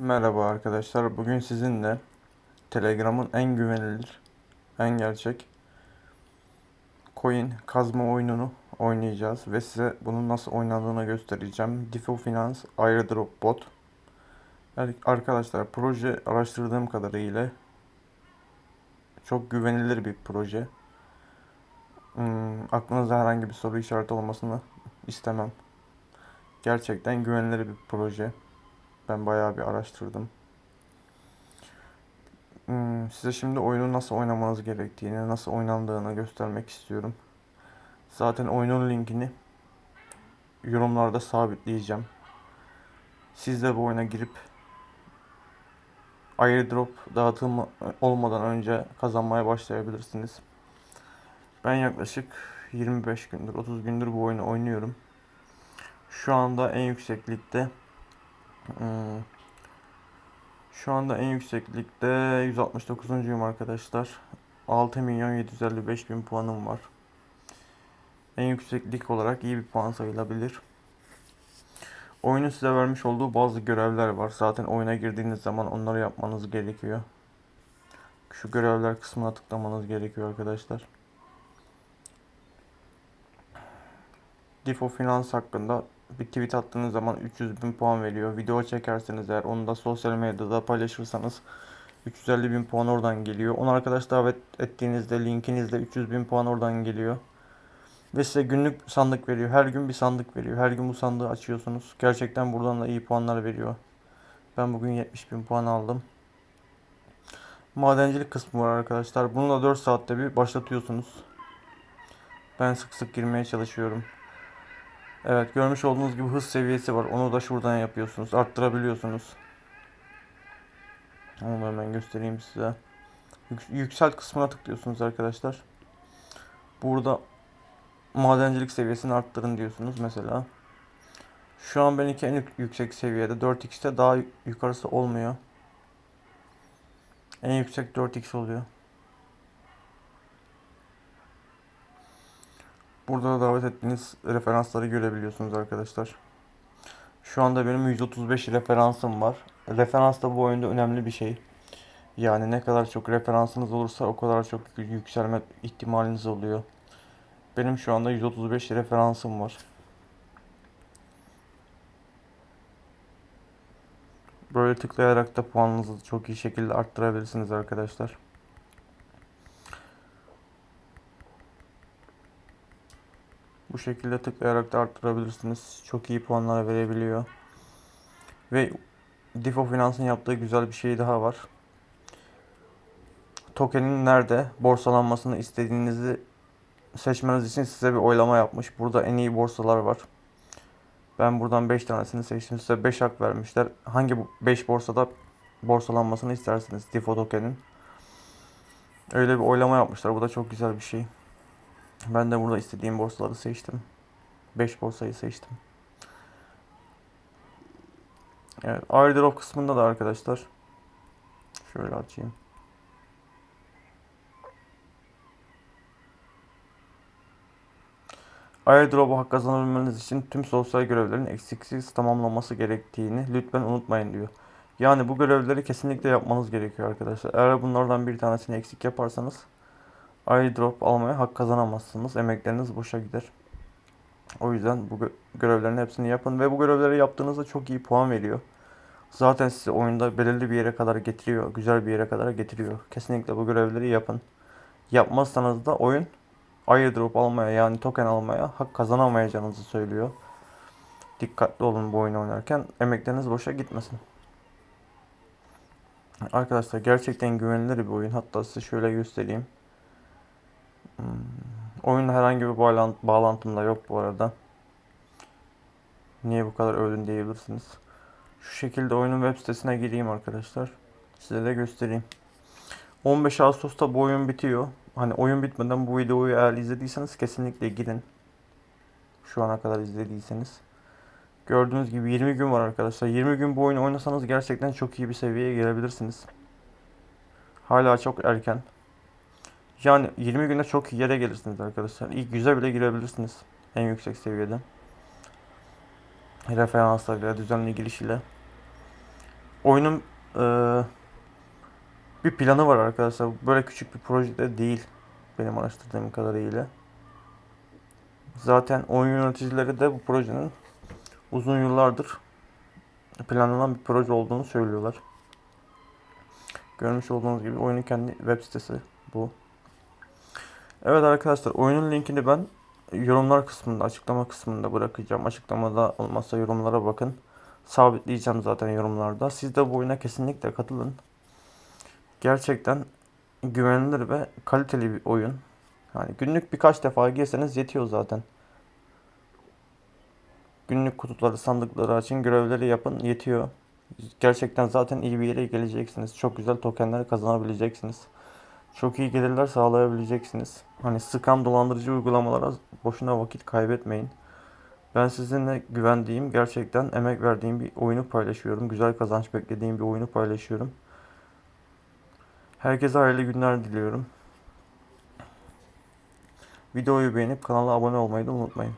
Merhaba arkadaşlar. Bugün sizinle Telegram'ın en güvenilir, en gerçek coin kazma oyununu oynayacağız ve size bunun nasıl oynandığını göstereceğim. Difo Finance Airdrop Bot. Yani arkadaşlar proje araştırdığım kadarıyla çok güvenilir bir proje. Hmm, aklınızda herhangi bir soru işareti olmasını istemem. Gerçekten güvenilir bir proje. Ben bayağı bir araştırdım. Hmm, size şimdi oyunu nasıl oynamanız gerektiğini, nasıl oynandığını göstermek istiyorum. Zaten oyunun linkini yorumlarda sabitleyeceğim. Siz de bu oyuna girip airdrop dağıtımı olmadan önce kazanmaya başlayabilirsiniz. Ben yaklaşık 25 gündür, 30 gündür bu oyunu oynuyorum. Şu anda en yükseklikte. Şu anda en yükseklikte 169.yum arkadaşlar. 6 milyon 755 bin puanım var. En yükseklik olarak iyi bir puan sayılabilir. Oyunun size vermiş olduğu bazı görevler var. Zaten oyuna girdiğiniz zaman onları yapmanız gerekiyor. Şu görevler kısmına tıklamanız gerekiyor arkadaşlar. Difo Finans hakkında bir tweet attığınız zaman 300 bin puan veriyor. Video çekerseniz eğer onu da sosyal medyada paylaşırsanız 350 bin puan oradan geliyor. 10 arkadaş davet ettiğinizde linkinizde 300 bin puan oradan geliyor. Ve size günlük sandık veriyor. Her gün bir sandık veriyor. Her gün bu sandığı açıyorsunuz. Gerçekten buradan da iyi puanlar veriyor. Ben bugün 70 bin puan aldım. Madencilik kısmı var arkadaşlar. Bunu da 4 saatte bir başlatıyorsunuz. Ben sık sık girmeye çalışıyorum. Evet görmüş olduğunuz gibi hız seviyesi var. Onu da şuradan yapıyorsunuz. Arttırabiliyorsunuz. Onu da hemen göstereyim size. Yükselt kısmına tıklıyorsunuz arkadaşlar. Burada madencilik seviyesini arttırın diyorsunuz mesela. Şu an benimki en yüksek seviyede 4x'te daha yukarısı olmuyor. En yüksek 4x oluyor. Burada da davet ettiğiniz referansları görebiliyorsunuz arkadaşlar. Şu anda benim 135 referansım var. Referans da bu oyunda önemli bir şey. Yani ne kadar çok referansınız olursa o kadar çok yükselme ihtimaliniz oluyor. Benim şu anda 135 referansım var. Böyle tıklayarak da puanınızı çok iyi şekilde arttırabilirsiniz arkadaşlar. Bu şekilde tıklayarak da arttırabilirsiniz. Çok iyi puanlar verebiliyor. Ve Difo Finans'ın yaptığı güzel bir şey daha var. Token'in nerede borsalanmasını istediğinizi seçmeniz için size bir oylama yapmış. Burada en iyi borsalar var. Ben buradan 5 tanesini seçtim. Size 5 hak vermişler. Hangi 5 borsada borsalanmasını istersiniz Difo Token'in? Öyle bir oylama yapmışlar. Bu da çok güzel bir şey. Ben de burada istediğim borsaları seçtim. 5 borsayı seçtim. Evet, airdrop kısmında da arkadaşlar şöyle açayım. Airdrop'u hak kazanabilmeniz için tüm sosyal görevlerin eksiksiz tamamlaması gerektiğini lütfen unutmayın diyor. Yani bu görevleri kesinlikle yapmanız gerekiyor arkadaşlar. Eğer bunlardan bir tanesini eksik yaparsanız airdrop almaya hak kazanamazsınız. Emekleriniz boşa gider. O yüzden bu görevlerin hepsini yapın ve bu görevleri yaptığınızda çok iyi puan veriyor. Zaten sizi oyunda belirli bir yere kadar getiriyor. Güzel bir yere kadar getiriyor. Kesinlikle bu görevleri yapın. Yapmazsanız da oyun airdrop almaya yani token almaya hak kazanamayacağınızı söylüyor. Dikkatli olun bu oyunu oynarken. Emekleriniz boşa gitmesin. Arkadaşlar gerçekten güvenilir bir oyun. Hatta size şöyle göstereyim. Oyunla herhangi bir bağlantım da yok bu arada. Niye bu kadar övdün diyebilirsiniz. Şu şekilde oyunun web sitesine gireyim arkadaşlar. Size de göstereyim. 15 Ağustos'ta bu oyun bitiyor. Hani oyun bitmeden bu videoyu eğer izlediyseniz kesinlikle gidin. Şu ana kadar izlediyseniz. Gördüğünüz gibi 20 gün var arkadaşlar. 20 gün bu oyunu oynasanız gerçekten çok iyi bir seviyeye gelebilirsiniz. Hala çok erken. Yani 20 günde çok iyi yere gelirsiniz arkadaşlar. İlk yüze bile girebilirsiniz. En yüksek seviyede. Referanslarıyla, düzenli giriş ile. oyunun eee, bir planı var arkadaşlar. Böyle küçük bir projede değil benim araştırdığım kadarıyla. Zaten oyun yöneticileri de bu projenin uzun yıllardır planlanan bir proje olduğunu söylüyorlar. Görmüş olduğunuz gibi oyunun kendi web sitesi bu. Evet arkadaşlar oyunun linkini ben yorumlar kısmında, açıklama kısmında bırakacağım. Açıklamada olmazsa yorumlara bakın. Sabitleyeceğim zaten yorumlarda. Siz de bu oyuna kesinlikle katılın. Gerçekten güvenilir ve kaliteli bir oyun. Yani günlük birkaç defa girseniz yetiyor zaten. Günlük kutuları, sandıkları açın, görevleri yapın yetiyor. Gerçekten zaten iyi bir yere geleceksiniz. Çok güzel tokenler kazanabileceksiniz. Çok iyi gelirler sağlayabileceksiniz. Hani scam dolandırıcı uygulamalara boşuna vakit kaybetmeyin. Ben sizinle güvendiğim, gerçekten emek verdiğim bir oyunu paylaşıyorum. Güzel kazanç beklediğim bir oyunu paylaşıyorum. Herkese hayırlı günler diliyorum. Videoyu beğenip kanala abone olmayı da unutmayın.